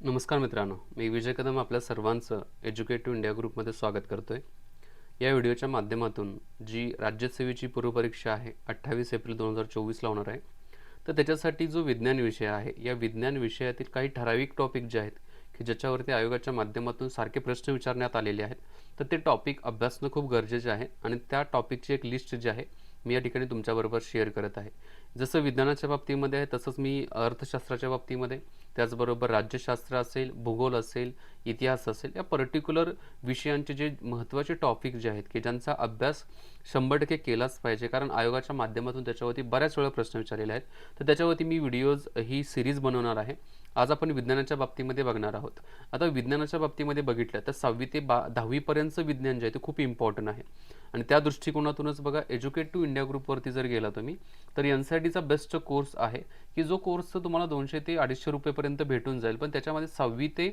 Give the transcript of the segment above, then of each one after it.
नमस्कार मित्रांनो मी विजय कदम आपल्या सर्वांचं एज्युकेटिव्ह इंडिया ग्रुपमध्ये स्वागत करतो आहे या व्हिडिओच्या माध्यमातून जी राज्यसेवेची पूर्वपरीक्षा आहे अठ्ठावीस एप्रिल दोन हजार चोवीसला होणार आहे. तर त्याच्यासाठी जो विज्ञान विषय आहे या विज्ञान विषयातील काही ठराविक टॉपिक जे आहेत की ज्याच्यावरती आयोगाच्या माध्यमातून सारखे प्रश्न विचारण्यात आलेले आहेत तर ते टॉपिक अभ्यासणं खूप गरजेचे आहे आणि त्या टॉपिकची एक लिस्ट जी आहे मी या ठिकाणी तुमच्याबरोबर शेअर करत आहे. जसं विज्ञानाच्या बाबतीमध्ये आहे तसंच मी अर्थशास्त्राच्या बाबतीमध्ये. त्याचबरोबर राज्यशास्त्र असेल भूगोल असेल इतिहास असेल या पर्टिक्युलर विषयांचे जे महत्त्वाचे टॉपिक जे आहेत की ज्यांचा अभ्यास शंभर टक्के केलाच पाहिजे. कारण आयोगाच्या माध्यमातून त्याच्यावरती बऱ्याच वेळा प्रश्न विचारलेले आहेत. तर त्याच्यावरती मी व्हिडिओज ही सिरीज बनवणार आहे. आज आपण विज्ञानाच्या बाबतीमध्ये बघणार आहोत. आता विज्ञानाच्या बाबतीमध्ये बघितलं तर सहावी ते बा दहावीपर्यंतचं विज्ञान जे आहे ते खूप इम्पॉर्टंट आहे. आणि त्या दृष्टिकोनातूनच बघा एज्युकेट टू इंडिया ग्रुपवरती जर गेला तुम्ही तर एन सी आय टीचा बेस्ट कोर्स आहे की जो कोर्स तुम्हाला दोनशे ते अडीचशे रुपयेपर्यंत भेटून जाईल. पण त्याच्यामध्ये सहावी ते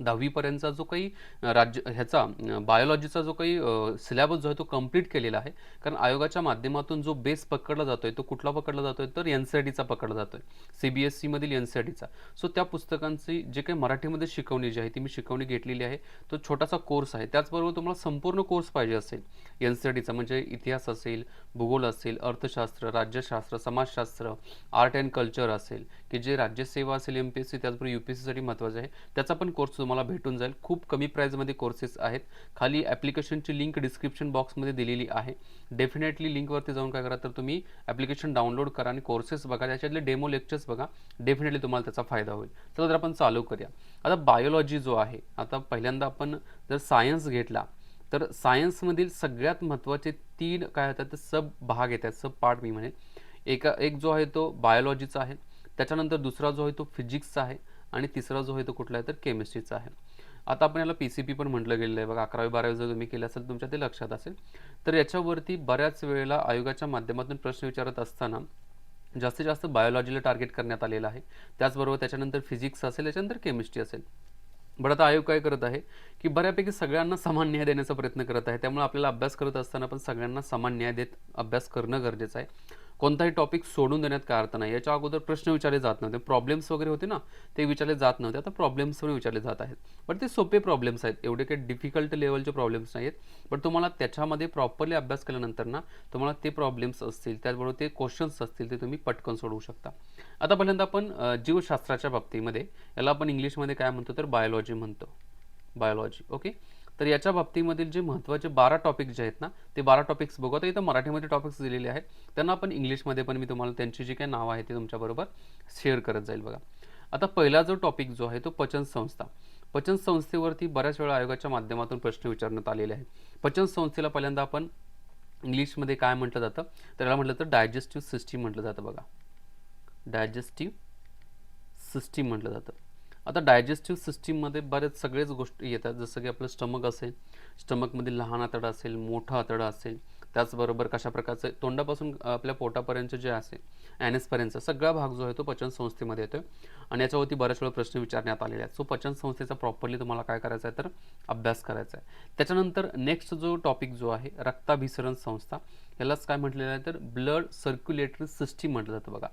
दहावीपर्यंतचा जो काही राज्य ह्याचा बायोलॉजीचा जो काही सिलेबस जो आहे तो कंप्लीट केलेला आहे. कारण आयोगाच्या माध्यमातून जो बेस पकडला जातोय तो कुठला पकडला जातोय तर एन सी आय टीचा पकडला जातोय. सी बी एस सीमधील एन सी आय टीचा सो त्या पुस्तकांची जे काही मराठीमध्ये शिकवणी जी आहे ती मी शिकवणी घेतलेली आहे. तो छोटासा कोर्स आहे. त्याचबरोबर तुम्हाला संपूर्ण कोर्स पाहिजे असेल. एन सी आय टीचा म्हणजे इतिहास असेल भूगोल असेल अर्थशास्त्र राज्यशास्त्र समाजशास्त्र आर्ट अँड कल्चर असेल की जे राज्यसेवा असेल एम पी एस सी त्याचबरोबर यू पी एस सीसाठी महत्त्वाचं आहे. त्याचा पण कोर्स तुम्हाला भेटून जाईल. खूप कमी प्राईजमध्ये कोर्सेस आहेत. खाली ॲप्लिकेशनची लिंक डिस्क्रिप्शन बॉक्समध्ये दिलेली आहे. डेफिनेटली लिंकवरती जाऊन काय करा तर तुम्ही ॲप्लिकेशन डाउनलोड करा आणि कोर्सेस बघा. त्याच्यातले डेमो लेक्चर्स बघा. डेफिनेटली तुम्हाला त्याचा फायदा होईल. चला तर आपण चालू करूया. आता बायोलॉजी जो आहे आता पहिल्यांदा आपण जर सायन्स घेतला तर सायन्समधील सगळ्यात महत्त्वाचे तीन काय होतात ते सब भाग येतात. सब पार्ट मी म्हणेन. एका एक जो आहे तो बायोलॉजीचा आहे. त्याच्यानंतर दुसरा जो आहे तो फिजिक्सचा आहे आणि तिसरा जो आहे तो कुठला आहे तर केमिस्ट्रीचा आहे. आता आपण याला पी सी पी पण म्हटलं गेलेलं आहे. बघा अकरावी बारावी जर तुम्ही केलं असेल तुमच्या ते लक्षात असेल. तर याच्यावरती बऱ्याच वेळेला आयोगाच्या माध्यमातून प्रश्न विचारत असताना जास्तीत जास्त बायोलॉजीला टार्गेट करण्यात आलेलं आहे. त्याचबरोबर त्याच्यानंतर फिजिक्स असेल त्याच्यानंतर केमिस्ट्री असेल. बट आता आयोग काय करत आहे? की बऱ्यापैकी सगळ्यांना समान न्याय देण्याचा प्रयत्न करत आहे. त्यामुळे आपल्याला अभ्यास करत असताना पण सगळ्यांना समान न्याय देत अभ्यास करणं गरजेचं आहे. कोणताही टॉपिक सोडून देण्यात काय अर्थ नाही. याच्या अगोदर प्रश्न विचारले जात नव्हते. प्रॉब्लेम्स वगैरे होते ना ते विचारले जात नव्हते. आता प्रॉब्लेम्स पण विचारले जात आहेत. बट ते सोपे प्रॉब्लेम्स आहेत. एवढे काही डिफिकल्ट लेवलचे प्रॉब्लेम्स नाही आहेत बट तुम्हाला त्याच्यामध्ये प्रॉपरली अभ्यास केल्यानंतर ना तुम्हाला ते प्रॉब्लेम्स असतील त्याचबरोबर ते क्वेश्चन्स असतील ते तुम्ही पटकन सोडवू शकता. आता पहिल्यांदा आपण जीवशास्त्राच्या बाबतीमध्ये याला आपण इंग्लिशमध्ये काय म्हणतो तर बायोलॉजी म्हणतो. बायोलॉजी ओके तर याच्या बाबतीमधील जे महत्त्वाचे बारा टॉपिक जे आहेत ना ते बारा टॉपिक्स बघू. आता इथं मराठीमध्ये टॉपिक्स दिलेले आहेत. त्यांना आपण इंग्लिशमध्ये पण मी तुम्हाला त्यांची जी काही नावं आहेत ते तुमच्याबरोबर शेअर करत जाईल बघा. आता पहिला जो टॉपिक जो आहे तो पचन संस्था. पचन संस्थेवरती बऱ्याच वेळा आयोगाच्या माध्यमातून प्रश्न विचारण्यात आलेले आहेत. पचन संस्थेला पहिल्यांदा आपण इंग्लिशमध्ये काय म्हटलं जातं? तर याला म्हटलं तर डायजेस्टिव्ह सिस्टीम म्हटलं जातं बघा. डायजेस्टिव्ह सिस्टीम म्हटलं जातं. आता डायजेस्टिव्ह सिस्टीममध्ये बरेच सगळेच गोष्टी येतात. जसं की आपलं स्टमक असेल स्टमकमध्ये लहान आतडा असेल मोठा आतडा असेल त्याचबरोबर कशा प्रकारचं तोंडापासून आपल्या पोटापर्यंत जे असेल ॲनेसपर्यंत सगळा भाग जो आहे तो पचन संस्थेमध्ये येतो आणि याच्यावरती बऱ्याच वेळा प्रश्न विचारण्यात आलेले आहेत. सो पचन संस्थेचा प्रॉपरली तुम्हाला काय करायचं आहे तर अभ्यास करायचा आहे. त्याच्यानंतर नेक्स्ट जो टॉपिक जो आहे रक्ताभिसरण संस्था यालाच काय म्हटलेलं आहे तर ब्लड सर्क्युलेटरी सिस्टीम म्हटलं जातं बघा.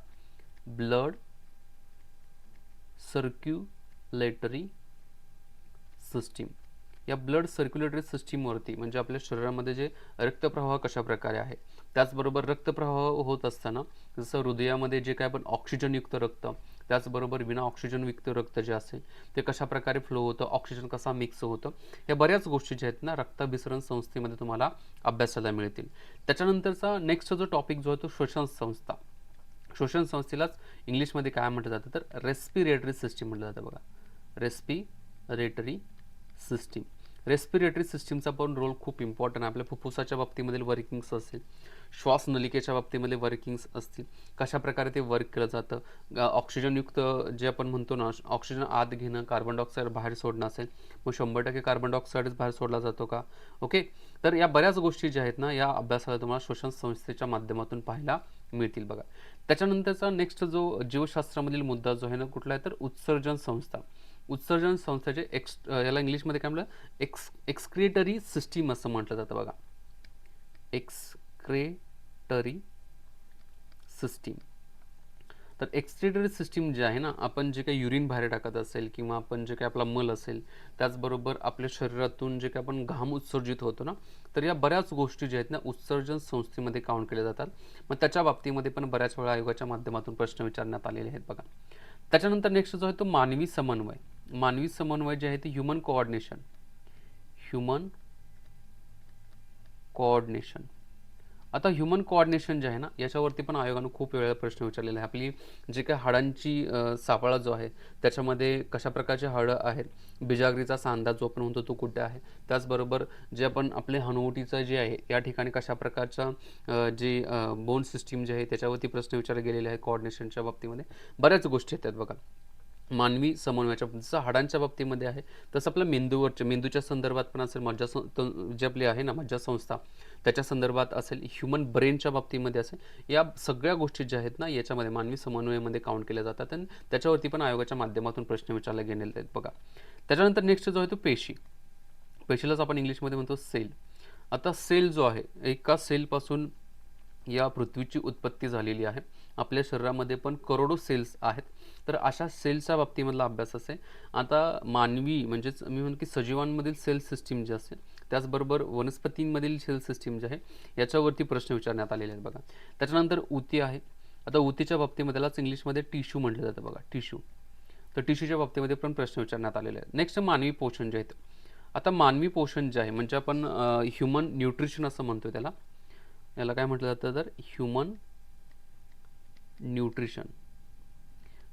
ब्लड सर्क्यू सर्क्युलेटरी सिस्टीम. या ब्लड सर्क्युलेटरी सिस्टीमवरती म्हणजे आपल्या शरीरामध्ये जे रक्तप्रवाह कशाप्रकारे आहे त्याचबरोबर रक्तप्रवाह होत असताना जसं हृदयामध्ये जे काय आपण ऑक्सिजनयुक्त रक्त त्याचबरोबर विना ऑक्सिजनयुक्त रक्त जे असेल ते कशाप्रकारे फ्लो होतं ऑक्सिजन कसा मिक्स होतं या बऱ्याच गोष्टी ज्या आहेत ना रक्ताभिसरण संस्थेमध्ये तुम्हाला अभ्यासाला मिळतील. त्याच्यानंतरचा नेक्स्ट जो टॉपिक जो आहे तो श्वसन संस्था. श्वसन संस्थेलाच इंग्लिशमध्ये काय म्हटलं जातं तर रेस्पिरेटरी सिस्टीम म्हटलं जातं बघा. Respiratory system. रेस्पिरेटरी सिस्टीमचा पण रोल खूप इम्पॉर्टंट आहे. आपल्या फुफ्फुसाच्या बाबतीमधील वर्किंग्स असेल श्वास नलिकेच्या बाबतीमध्ये वर्किंग्स असतील कशा प्रकारे ते वर्क केलं जातं ऑक्सिजनयुक्त जे आपण म्हणतो ना ऑक्सिजन आत घेणं कार्बन डायऑक्साईड बाहेर सोडणं असेल मग शंभर टक्के कार्बन डायऑक्साईडच बाहेर सोडला जातो का? ओके? तर या बऱ्याच गोष्टी ज्या आहेत ना या अभ्यासाला तुम्हाला श्वसन संस्थेच्या माध्यमातून पाहायला मिळतील बघा. त्याच्यानंतरचा नेक्स्ट जो जीवशास्त्रामधील मुद्दा जो आहे ना कुठला आहे? तर उत्सर्जन संस्था. उत्सर्जन संस्थेचे एक्स याला इंग्लिशमध्ये काय म्हटलं? एक्स एक्सक्रिएटरी सिस्टीम असं म्हटलं जातं बघा. एक्सक्रेटरी सिस्टीम तर एक्सक्रेटरी सिस्टीम जे आहे ना आपण जे काही युरिन बाहेर टाकत असेल किंवा आपण जे काही आपला मल असेल त्याचबरोबर आपल्या शरीरातून जे काही आपण घाम उत्सर्जित होतो ना तर या बऱ्याच गोष्टी ज्या आहेत ना उत्सर्जन संस्थेमध्ये काउंट केल्या जातात. मग त्याच्या बाबतीमध्ये पण बऱ्याच वेळा आयोगाच्या माध्यमातून प्रश्न विचारण्यात आलेले आहेत बघा. त्याच्यानंतर नेक्स्ट जो आहे तो मानवी समन्वय. मानवी समन्वय जे आहे ते ह्युमन कोऑर्डिनेशन ह्युमन कोऑर्डिनेशन आता ह्युमन कोऑर्डिनेशन जे आहे ना याच्यावरती पण आयोगानं खूप वेळा प्रश्न विचारलेला आहे. आपली जे काही हाडांची सापळा जो आहे त्याच्यामध्ये कशा प्रकारचे हाडं आहेत? बिजागरीचा सांधा जो आपण म्हणतो तो कुठे आहे? त्याचबरोबर जे आपण आपले हनुवटीचं जे आहे या ठिकाणी कशा प्रकारचा जे बोन सिस्टीम जे आहे त्याच्यावरती प्रश्न विचारले गेलेले आहेत कोऑर्डिनेशनच्या बाबतीमध्ये. बऱ्याच गोष्टी येतात बघा. मानवी समन्वयाच्या जसं हाडांच्या बाबतीमध्ये आहे तसं आपल्या मेंदूवरच्या मेंदूच्या संदर्भात पण असेल मज्जा सं त- जे आपली आहे ना मज्जा संस्था त्याच्या संदर्भात असेल ह्युमन ब्रेनच्या बाबतीमध्ये असेल या सगळ्या गोष्टी ज्या आहेत ना याच्यामध्ये मानवी समन्वयामध्ये काउंट केल्या जातात. आणि त्याच्यावरती पण आयोगाच्या माध्यमातून प्रश्न विचारले गेलेले आहेत बघा. त्याच्यानंतर नेक्स्ट जो आहे तो पेशी. पेशीलाच आपण इंग्लिशमध्ये म्हणतो सेल आता सेल जो आहे एका सेलपासून या पृथ्वीची उत्पत्ती झालेली आहे. आपल्या शरीरामध्ये पण करोडो सेल्स आहेत. तर अशा सेलच्या बाबतीमधला अभ्यास असे. आता मानवी म्हणजेच मी म्हणतो की सजीवांमधील सेल सिस्टीम जे असेल त्याचबरोबर वनस्पतींमधील सेल सिस्टीम जे आहे याच्यावरती प्रश्न विचारण्यात आलेले आहेत बघा. त्याच्यानंतर ऊती आहे. आता ऊतीच्या बाबतीमध्ये त्यालाच इंग्लिशमध्ये टिश्यू म्हटलं जातं बघा टिश्यू. तर टिश्यूच्या बाबतीमध्ये पण प्रश्न विचारण्यात आलेले आहेत. नेक्स्ट मानवी पोषण जे आहेत. आता मानवी पोषण जे आहे म्हणजे आपण ह्युमन न्यूट्रिशन असं म्हणतो त्याला. याला काय म्हटलं जातं तर? ह्युमन न्यूट्रिशन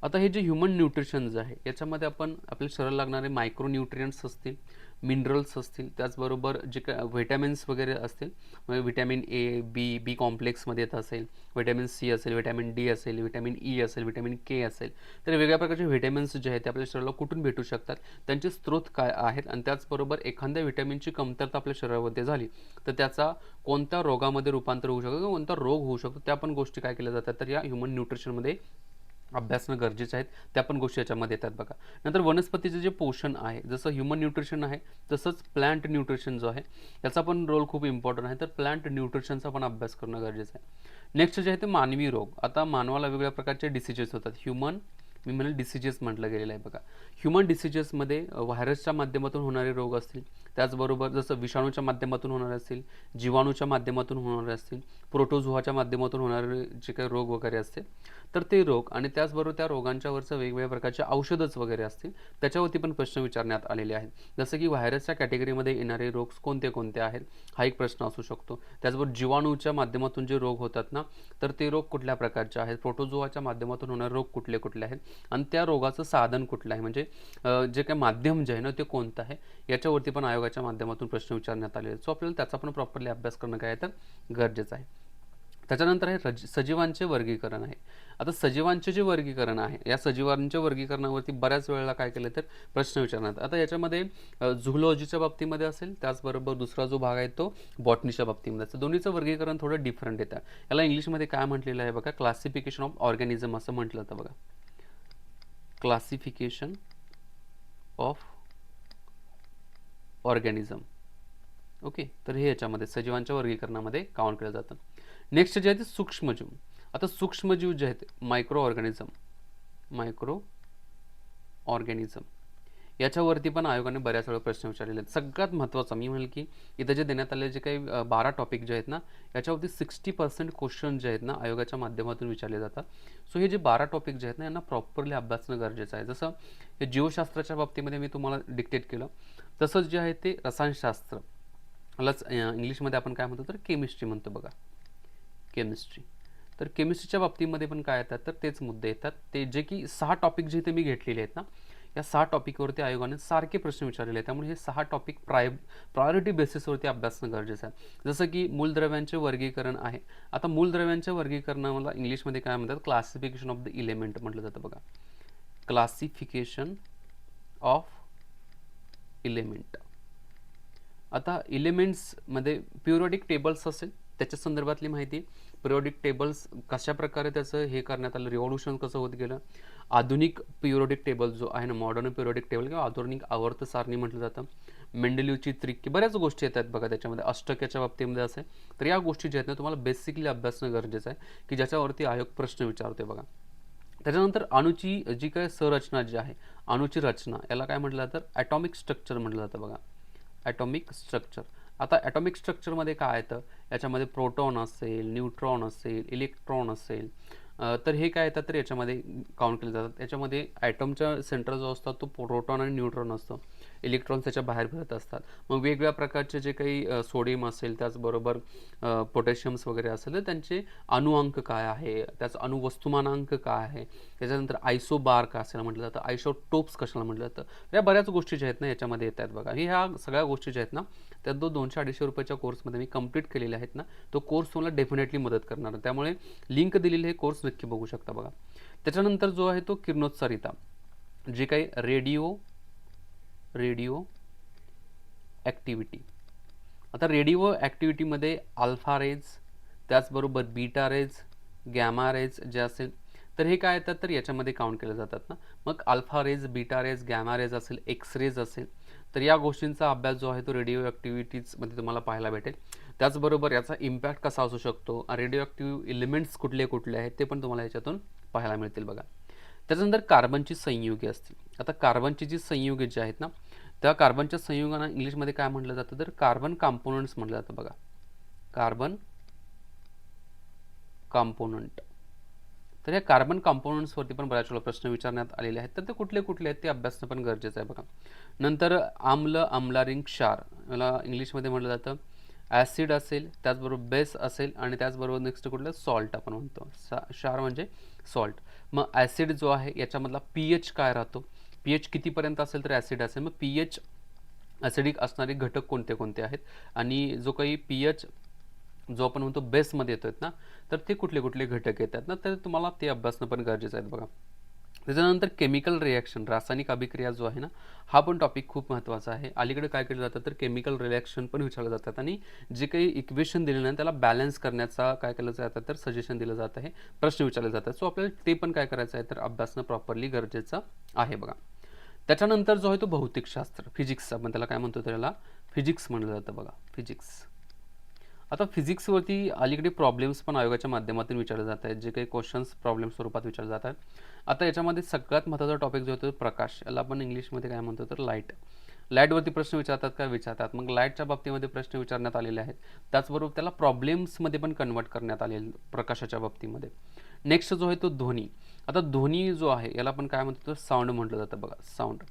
आता हे जे ह्युमन न्यूट्रिशन्स आहे याच्यामध्ये आपण आपल्या शरीराला लागणारे मायक्रो न्यूट्रियंट्स असतील मिनरल्स असतील त्याचबरोबर जे काय व्हिटॅमिन्स वगैरे असतील म्हणजे व्हिटॅमिन ए बी बी कॉम्प्लेक्समध्ये येत असेल व्हिटॅमिन सी असेल व्हिटॅमिन डी असेल व्हिटॅमिन ई e असेल व्हिटॅमिन के असेल तर वेगळ्या प्रकारचे व्हिटॅमिन्स जे आहेत ते आपल्या शरीराला कुठून भेटू शकतात त्यांचे स्रोत काय आहेत आणि त्याचबरोबर एखाद्या व्हिटॅमिनची कमतरता आपल्या शरीरामध्ये झाली तर त्याचा कोणत्या रोगामध्ये रूपांतर होऊ शकतो किंवा कोणता रोग होऊ शकतो त्या पण गोष्टी काय केल्या जातात तर या ह्युमन न्यूट्रिशनमध्ये अभ्यासणं गरजेचं आहेत त्या पण गोष्टी याच्यामध्ये येतात बघा. नंतर वनस्पतीचं जे पोषण आहे जसं ह्युमन न्यूट्रिशन आहे तसंच प्लांट न्यूट्रिशन जो आहे याचा पण रोल खूप इम्पॉर्टंट आहे. तर प्लांट न्यूट्रिशनचा पण अभ्यास करणं गरजेचं आहे. नेक्स्ट जे आहे ते मानवी रोग. आता मानवाला वेगवेगळ्या प्रकारचे डिसिजेस होतात. ह्युमन मी म्हणेल डिसिजेस म्हटलं गेलेलं आहे बघा. ह्युमन डिसिजेसमध्ये व्हायरसच्या माध्यमातून होणारे रोग असतील त्याचबरोबर जसं विषाणूच्या माध्यमातून होणारे असतील जीवाणूच्या माध्यमातून होणारे असतील प्रोटोझोआच्या माध्यमातून होणारे जे काही रोग वगैरे असतील तर ते रोग आणि त्याचबरोबर त्या रोगांच्यावरचं वेगवेगळ्या प्रकारचे औषधच वगैरे असतील त्याच्यावरती पण प्रश्न विचारण्यात आलेले आहेत. जसं की व्हायरसच्या कॅटेगरीमध्ये येणारे रोग कोणते कोणते आहेत हा एक प्रश्न असू शकतो. त्याचबरोबर जीवाणूच्या माध्यमातून जे रोग होतात ना तर ते रोग कुठल्या प्रकारचे आहेत? प्रोटोझोआच्या माध्यमातून होणारे रोग कुठले कुठले आहेत? आणि त्या रोगाचं साधन कुठलं आहे? म्हणजे जे काही माध्यम जे आहे ना ते कोणतं आहे? याच्यावरती पण आयोगाच्या माध्यमातून प्रश्न विचारण्यात आले सो आपल्याला त्याचा पण प्रॉपरली अभ्यास करणं काय तर गरजेचं आहे. त्याच्यानंतर आहे रज सजीवांचे वर्गीकरण आहे. आता सजीवांचे जे वर्गीकरण आहे या सजीवांच्या वर्गीकरणावरती बऱ्याच वेळेला काय केलं तर प्रश्न विचारण्यात आता याच्यामध्ये झुलॉजीच्या बाबतीमध्ये असेल त्याचबरोबर दुसरा जो भाग आहे तो बॉटनीच्या बाबतीमध्ये. असेल दोन्हीचं वर्गीकरण थोडं डिफरंट येतं. याला इंग्लिशमध्ये काय म्हटलेलं आहे बघा? क्लासिफिकेशन ऑफ ऑर्गॅनिझम असं म्हटलं होतं बघा. Classification of organism. ओके? तर हे याच्यामध्ये सजीवांच्या वर्गीकरणामध्ये काउंट केलं जातं. नेक्स्ट जे आहे ते सूक्ष्मजीव. आता सूक्ष्मजीव जे आहेत मायक्रो ऑर्गॅनिझम मायक्रो ऑर्गॅनिझम याच्यावरती पण आयोगाने बऱ्याच वेळा प्रश्न विचारलेले आहेत. सगळ्यात महत्त्वाचं मी म्हणेल की इथं जे देण्यात आले जे काही बारा टॉपिक जे आहेत ना याच्यावरती सिक्स्टी पर्सेंट क्वेश्चन जे आहेत ना आयोगाच्या माध्यमातून विचारले जातात. सो हे जे बारा टॉपिक जे आहेत ना यांना प्रॉपरली अभ्यासणं गरजेचं आहे. जसं हे जीवशास्त्राच्या बाबतीमध्ये मी तुम्हाला डिक्टेट केलं तसंच जे आहे ते रसायनशास्त्र यालाच इंग्लिशमध्ये आपण काय म्हणतो तर केमिस्ट्री म्हणतो बघा. केमिस्ट्री तर केमिस्ट्रीच्या बाबतीमध्ये पण काय येतात तर तेच मुद्दे येतात. ते जे की सहा टॉपिक जे इथे मी घेतलेले आहेत ना या सहा टॉपिकवरती आयोगाने सारखे प्रश्न विचारलेले आहेत. त्यामुळे हे सहा टॉपिक प्राय प्रायोरिटी बेसिसवरती अभ्यासणं गरजेचं आहे. जसं की मूलद्रव्यांचे वर्गीकरण आहे. आता मूलद्रव्यांच्या वर्गीकरणाला इंग्लिशमध्ये काय म्हणतात? क्लासिफिकेशन ऑफ द इलेमेंट म्हटलं जातं बघा. क्लासिफिकेशन ऑफ इलेमेंट आता इलेमेंट्समध्ये प्युरोडिक टेबल्स असेल त्याच्या संदर्भातली माहिती पिरियोडिक टेबल्स कशा प्रकारे त्याचं हे करण्यात आलं? रिव्हॉल्युशन कसं होत गेलं? आधुनिक पिरियोडिक टेबल जो आहे ना मॉडर्न पिरियोडिक टेबल किंवा आधुनिक आवर्त सारणी म्हटलं जातं. मेंडलिवची त्रिक्की बऱ्याच गोष्टी येतात बघा त्याच्यामध्ये. अष्टक्याच्या बाबतीमध्ये असे तर या गोष्टी ज्या आहेत ना तुम्हाला बेसिकली अभ्यासणं गरजेचं आहे की ज्याच्यावरती आयोग प्रश्न विचारते बघा. त्याच्यानंतर अणूची जी काय संरचना जी आहे अणूची रचना याला काय म्हटलं जातं? ॲटॉमिक स्ट्रक्चर म्हटलं जातं बघा. ॲटॉमिक स्ट्रक्चर आता ॲटॉमिक स्ट्रक्चरमध्ये काय येतं? याच्यामध्ये प्रोटॉन असेल न्यूट्रॉन असेल इलेक्ट्रॉन असेल. तर हे काय येतात तर याच्यामध्ये काउंट केले जातात. याच्यामध्ये ॲटमचा सेंटर जो असतो तो प्रोटॉन आणि न्यूट्रॉन असतो. इलेक्ट्रॉन्स त्याच्या बाहेर फिरत असतात. मग वेगवेगळ्या प्रकारचे जे काही सोडियम असेल त्याचबरोबर पोटॅशियम्स वगैरे असेल तर त्यांचे अणुअंक काय आहे? त्याचं अणुवस्तुमानांक काय आहे? त्याच्यानंतर आयसोबार का असेल म्हटलं जातं. आयसोटोप्स कशाला म्हटलं जातं? या बऱ्याच गोष्टी ज्या आहेत ना याच्यामध्ये येत आहेत बघा. हे ह्या सगळ्या गोष्टी ज्या आहेत ना त्या दो दोनशे अडीचशे रुपयाच्या कोर्समध्ये मी कंप्लीट केलेले आहेत ना तो कोर्स तुम्हाला डेफिनेटली मदत करणार. त्यामुळे लिंक दिलेले हे कोर्स नक्की बघू शकता बघा. त्याच्यानंतर जो आहे तो किरणोत्सारिता जे काही रेडिओ रेडिओ ॲक्टिव्हिटी आता रेडिओ ॲक्टिव्हिटीमध्ये अल्फा रेज त्याचबरोबर बीटा रेज गॅमा रेज जे असेल तर हे काय येतात? तर याच्यामध्ये काउंट केले जातात ना. मग alpha rays beta rays gamma rays असेल एक्स रेज असेल तर या गोष्टींचा अभ्यास जो आहे तो रेडिओ ॲक्टिव्हिटीजमध्ये तुम्हाला पाहायला भेटेल. त्याचबरोबर याचा इम्पॅक्ट कसा असू शकतो? रेडिओ ॲक्टिव्ह एलिमेंट्स कुठले कुठले आहेत ते पण तुम्हाला याच्यातून पाहायला मिळतील बघा. त्याच्यानंतर कार्बनची संयुगे असतील. आता कार्बनची जी संयुगे जी आहेत ना त्या कार्बनच्या संयुगांना इंग्लिशमध्ये काय म्हटलं जातं? तर कार्बन कॉम्पोनंट्स म्हटलं जातं बघा. कार्बन कॉम्पोनंट तर या कार्बन कॉम्पोनंट्सवरती पण बऱ्याच वेळा प्रश्न विचारण्यात आलेले आहेत. तर ते कुठले कुठले आहेत ते अभ्यासणं पण गरजेचं आहे बघा. नंतर आम्ल आम्लारिंग क्षार. याला इंग्लिशमध्ये म्हटलं जातं ॲसिड असेल त्याचबरोबर बेस असेल आणि त्याचबरोबर नेक्स्ट कुठलं? सॉल्ट आपण म्हणतो. सा क्षार म्हणजे सॉल्ट मग ॲसिड जो आहे याच्यामधला पी एच काय राहतो? पी एच कितीपर्यंत असेल तर ॲसिड असेल. मग पी एच ॲसिडिक असणारे घटक कोणते कोणते आहेत? आणि जो काही पी एच जो आपण म्हणतो बेसमध्ये येतो ना तर ते कुठले कुठले घटक येतात ना तर तुम्हाला ते अभ्यासणं पण गरजेचं आहे बघा. त्याच्यानंतर केमिकल रिॲक्शन रासायनिक अभिक्रिया जो आहे ना हा पण टॉपिक खूप महत्त्वाचा आहे. अलीकडे काय केलं जातं तर केमिकल रिॲक्शन पण विचारलं जातात आणि जे काही इक्वेशन दिलेलं आहे त्याला बॅलन्स करण्याचा काय केलं जातं तर सजेशन दिलं जात आहे प्रश्न विचारले जातात. सो आपल्याला ते पण काय करायचं आहे तर अभ्यासणं प्रॉपरली गरजेचं आहे बघा. त्याच्यानंतर जो आहे तो भौतिकशास्त्र फिजिक्स आपण त्याला काय म्हणतो त्याला? फिजिक्स म्हणलं जातं बघा फिजिक्स आता फिजिक्सवरती अलीकडे प्रॉब्लेम्स पण आयोगाच्या माध्यमातून विचारले जात आहेत जे काही क्वेश्चन्स प्रॉब्लेम स्वरूपात विचारले आहेत. आता याच्यामध्ये सगळ्यात महत्त्वाचा टॉपिक जो होतो प्रकाश याला आपण इंग्लिशमध्ये काय म्हणतो तर लाइट लाईटवरती प्रश्न विचारतात काय विचारतात. मग लाईटच्या बाबतीमध्ये प्रश्न विचारण्यात आलेले आहेत. त्याचबरोबर त्याला प्रॉब्लेम्समध्ये पण कन्वर्ट करण्यात आलेले प्रकाशाच्या बाबतीमध्ये. नेक्स्ट जो आहे तो ध्वनी. आता ध्वनी जो आहे याला आपण काय म्हणतो? तर साऊंड म्हटलं जातं बघा. साऊंड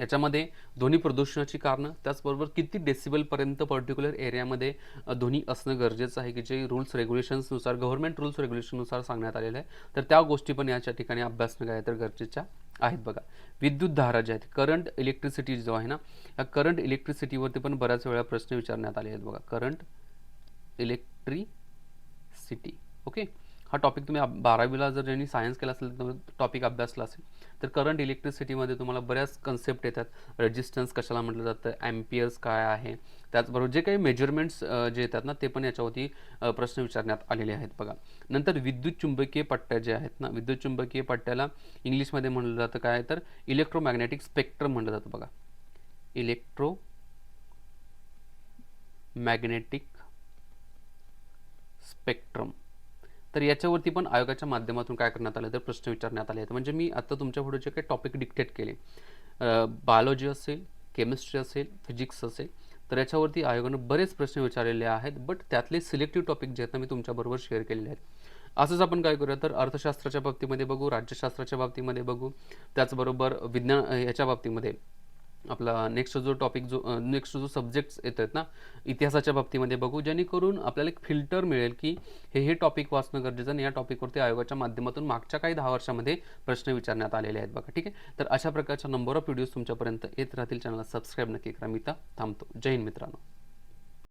याच्यामध्ये ध्वनी प्रदूषणाची कारणं त्याचबरोबर किती डेसिबलपर्यंत पर्टिक्युलर एरियामध्ये ध्वनी असणं गरजेचं आहे की जे रूल्स रेग्युलेशन्सनुसार गव्हर्नमेंट रूल्स रेग्युलेशननुसार सांगण्यात आलेलं आहे. तर त्या गोष्टी पण याच्या ठिकाणी अभ्यासणं काय तर गरजेच्या आहेत बघा. विद्युत धारा ज्या आहेत करंट इलेक्ट्रिसिटी जो आहे ना या करंट इलेक्ट्रिसिटीवरती पण बऱ्याच वेळा प्रश्न विचारण्यात आले आहेत बघा. करंट इलेक्ट्रिसिटी ओके हा टॉपिक तुम्ही बारावीला जर ज्यांनी सायन्स केला असेल तर टॉपिक अभ्यासला असेल तर करंट इलेक्ट्रिसिटीमध्ये तुम्हाला बऱ्याच कन्सेप्ट येतात. रेजिस्टन्स कशाला म्हटलं जातं? ॲम्पियर्स काय आहे? त्याचबरोबर जे काही मेजरमेंट्स जे येतात ना ते पण याच्यावरती प्रश्न विचारण्यात आलेले आहेत बघा. नंतर विद्युत चुंबकीय पट्ट्या जे आहेत ना विद्युत चुंबकीय पट्ट्याला इंग्लिशमध्ये म्हटलं जातं काय? तर इलेक्ट्रोमॅग्नेटिक स्पेक्ट्रम म्हटलं जातं बघा. इलेक्ट्रो मॅग्नेटिक स्पेक्ट्रम तर याच्यावरती पण आयोगाच्या माध्यमातून काय करण्यात आलं तर प्रश्न विचारण्यात आले. आहेत म्हणजे मी आता तुमच्यापुढे जे काही टॉपिक डिक्टेट केले बायोलॉजी असेल केमिस्ट्री असेल फिजिक्स असेल तर याच्यावरती आयोगानं बरेच प्रश्न विचारलेले आहेत बट त्यातले सिलेक्टिव्ह टॉपिक जे आहेत ना मी तुमच्याबरोबर शेअर केलेले आहेत. असंच आपण काय करूया तर अर्थशास्त्राच्या बाबतीमध्ये बघू राज्यशास्त्राच्या बाबतीमध्ये बघू त्याचबरोबर विज्ञान याच्या बाबतीमध्ये. आपला नेक्स्ट जो टॉपिक जो नेक्स्ट जो सब्जेक्ट्स येत आहेत ना इतिहासाच्या बाबतीमध्ये बघू जेणेकरून आपल्याला एक फिल्टर मिळेल की हे हे टॉपिक वाचणं गरजेचं आणि या टॉपिकवरती आयोगाच्या माध्यमातून मागच्या काही दहा वर्षामध्ये प्रश्न विचारण्यात आलेले आहेत बघा ठीक आहे? तर अशा प्रकारच्या नंबर ऑफ व्हिडिओज तुमच्यापर्यंत येत राहतील. चॅनलला सबस्क्राईब नक्की करा. मी थांबतो. जय हिंद मित्रांनो.